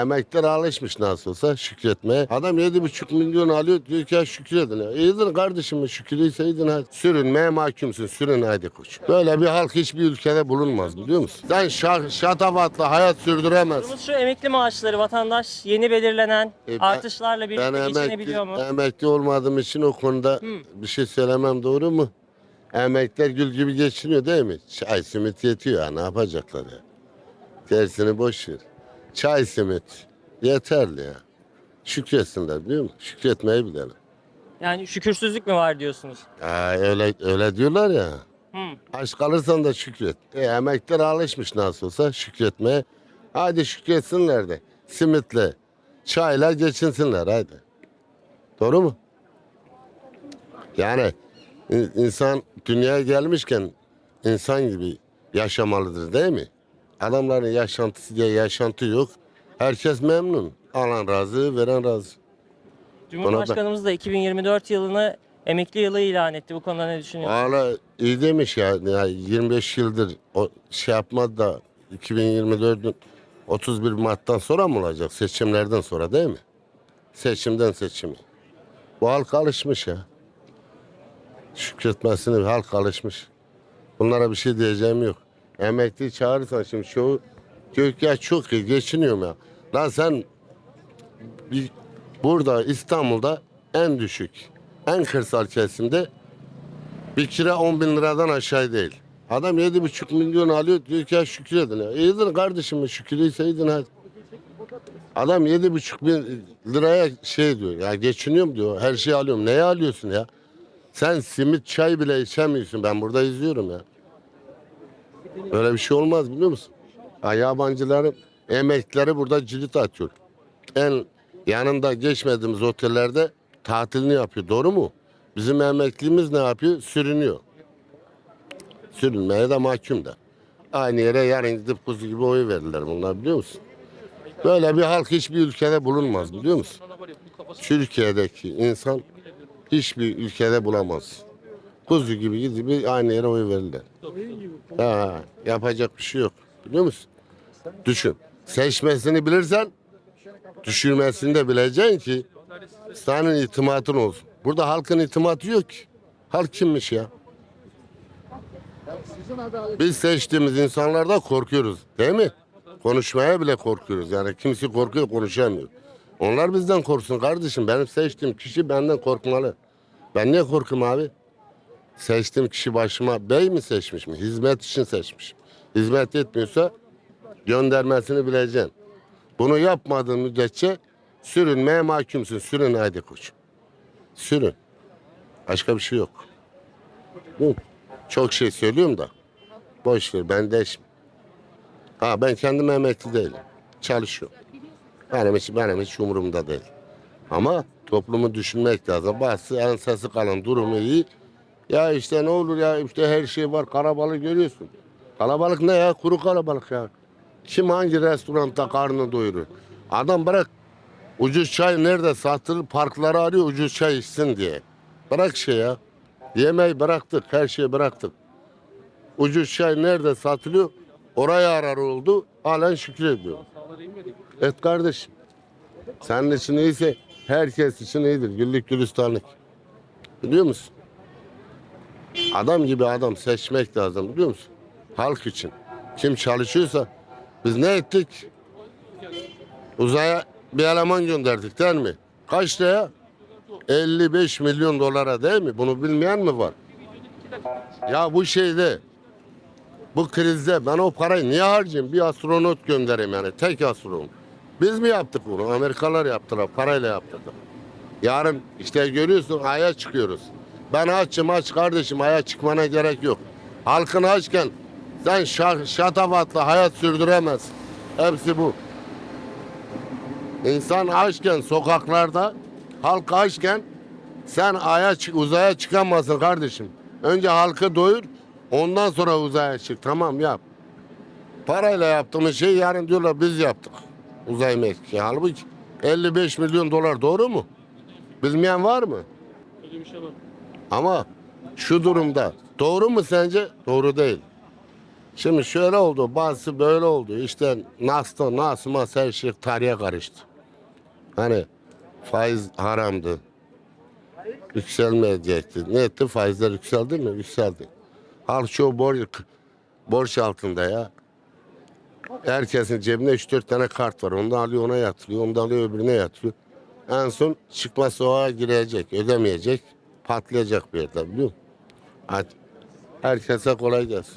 Emekler alışmış nasıl olsa şükretmeye. Adam yedi buçuk milyon alıyor diyor ki ya şükredin. Ya. İyidir kardeşim şükürlüyseydin hadi. Sürünmeye mahkumsun sürün hadi koç. Böyle bir halk hiçbir ülkede bulunmaz biliyor musun? Sen şa şatafatla hayat sürdüremezsin. Sorumuz şu emekli maaşları vatandaş yeni belirlenen E, ben- artışlarla birlikte Ben geçinebiliyor emekli, mu? emekli olmadığım için o konuda bir şey söylemem doğru mu? Emekliler gül gibi geçiniyor değil mi? Çay simit yetiyor ya ne yapacaklar ya? Gerisini boş ver. Çay simit yeterli ya. Şükretsinler biliyor musun? Şükretmeyi bilelim. Yani şükürsüzlük mü var diyorsunuz? Ha, öyle öyle diyorlar ya. Hı. Aç kalırsan da şükret. E, emekler alışmış nasıl olsa şükretmeye. Hadi şükretsinler de. Simitle, çayla geçinsinler hadi. Doğru mu? Yani in- insan dünyaya gelmişken insan gibi yaşamalıdır değil mi? Adamların yaşantısı diye yaşantı yok. Herkes memnun. Alan razı, veren razı. Cumhurbaşkanımız da 2024 yılını emekli yılı ilan etti. Bu konuda ne düşünüyorsunuz? Valla iyi demiş ya. ya 25 yıldır o şey yapmadı da 2024'ün 31 Mart'tan sonra mı olacak? Seçimlerden sonra değil mi? Seçimden seçimi. Bu halk alışmış ya. Şükretmesine halk alışmış. Bunlara bir şey diyeceğim yok. Emekli çağırırsan şimdi şu diyor ki ya çok iyi geçiniyorum ya. Lan sen bir, burada İstanbul'da en düşük, en kırsal kesimde bir kira 10 bin liradan aşağı değil. Adam yedi buçuk milyon alıyor diyor ki ya şükredin. Ya. İyidir kardeşim şükürlüyseydin hadi. Adam yedi buçuk bin liraya şey diyor ya geçiniyorum diyor her şeyi alıyorum. Neye alıyorsun ya? Sen simit çay bile içemiyorsun ben burada izliyorum ya. Öyle bir şey olmaz biliyor musun? Ha, yabancıların emeklileri burada cirit atıyor. En yanında geçmediğimiz otellerde tatilini yapıyor. Doğru mu? Bizim emeklimiz ne yapıyor? Sürünüyor. Sürünmeye de mahkum da. Aynı yere yarın gidip kuzu gibi oy verirler bunlar biliyor musun? Böyle bir halk hiçbir ülkede bulunmaz biliyor musun? Türkiye'deki insan hiçbir ülkede bulamaz. Kuzu gibi gidip aynı yere oy verirler. Ha, yapacak bir şey yok. Biliyor musun? Düşün. Seçmesini bilirsen düşürmesini de bileceksin ki senin itimatın olsun. Burada halkın itimatı yok ki. Halk kimmiş ya? Biz seçtiğimiz insanlardan korkuyoruz değil mi? Konuşmaya bile korkuyoruz. Yani kimse korkuyor konuşamıyor. Onlar bizden korksun kardeşim. Benim seçtiğim kişi benden korkmalı. Ben niye korkum abi? Seçtiğim kişi başıma bey mi seçmiş mi? Hizmet için seçmiş. Hizmet etmiyorsa göndermesini bileceksin. Bunu yapmadığın müddetçe sürünmeye mahkumsun. Sürün hadi koç. Sürün. Başka bir şey yok. Hı. Çok şey söylüyorum da. Boş ver ben deşme. Ha ben kendim emekli değilim. Çalışıyorum. Benim hiç, benim hiç umurumda değil. Ama toplumu düşünmek lazım. Bazısı ensesi kalan durumu iyi. Ya işte ne olur ya işte her şey var. Kalabalık görüyorsun. Kalabalık ne ya? Kuru kalabalık ya. Kim hangi restoranda karnını doyurur? Adam bırak ucuz çay nerede satılır parkları arıyor ucuz çay içsin diye. Bırak şey ya. Yemeği bıraktık her şeyi bıraktık. Ucuz çay nerede satılıyor? Oraya arar oldu. Halen şükrediyor. Et kardeşim. Senin için iyiyse herkes için iyidir. Güllük gülistanlık. Biliyor musun? Adam gibi adam seçmek lazım biliyor musun? Halk için. Kim çalışıyorsa biz ne ettik? Uzaya bir eleman gönderdik değil mi? Kaç liraya? 55 milyon dolara değil mi? Bunu bilmeyen mi var? Ya bu şeyde bu krizde ben o parayı niye harcayayım? Bir astronot göndereyim yani tek astronot. Biz mi yaptık bunu? Amerikalılar yaptılar. Parayla yaptırdık. Yarın işte görüyorsun aya çıkıyoruz. Ben açım aç kardeşim aya çıkmana gerek yok. Halkın açken sen şa şatafatla hayat sürdüremezsin. Hepsi bu. İnsan açken sokaklarda, halk açken sen aya çık, uzaya çıkamazsın kardeşim. Önce halkı doyur, ondan sonra uzaya çık. Tamam yap. Parayla yaptığımız şey yarın diyorlar biz yaptık. Uzay mekiği. Halbuki 55 milyon dolar doğru mu? Bilmeyen var mı? Ama şu durumda doğru mu sence? Doğru değil. Şimdi şöyle oldu, bazısı böyle oldu. İşte nasıl, nasıl, mas her şey tarihe karıştı. Hani faiz haramdı. Yükselmeyecekti. Ne etti? Faizler yükseldi mi? Yükseldi. Halk çoğu borç, borç altında ya. Herkesin cebinde 3-4 tane kart var. Onu alıyor ona yatırıyor. Onu alıyor öbürüne yatırıyor. En son çıkma soğuğa girecek. Ödemeyecek. Patlayacak bir yerde biliyor musun? Herkese kolay gelsin.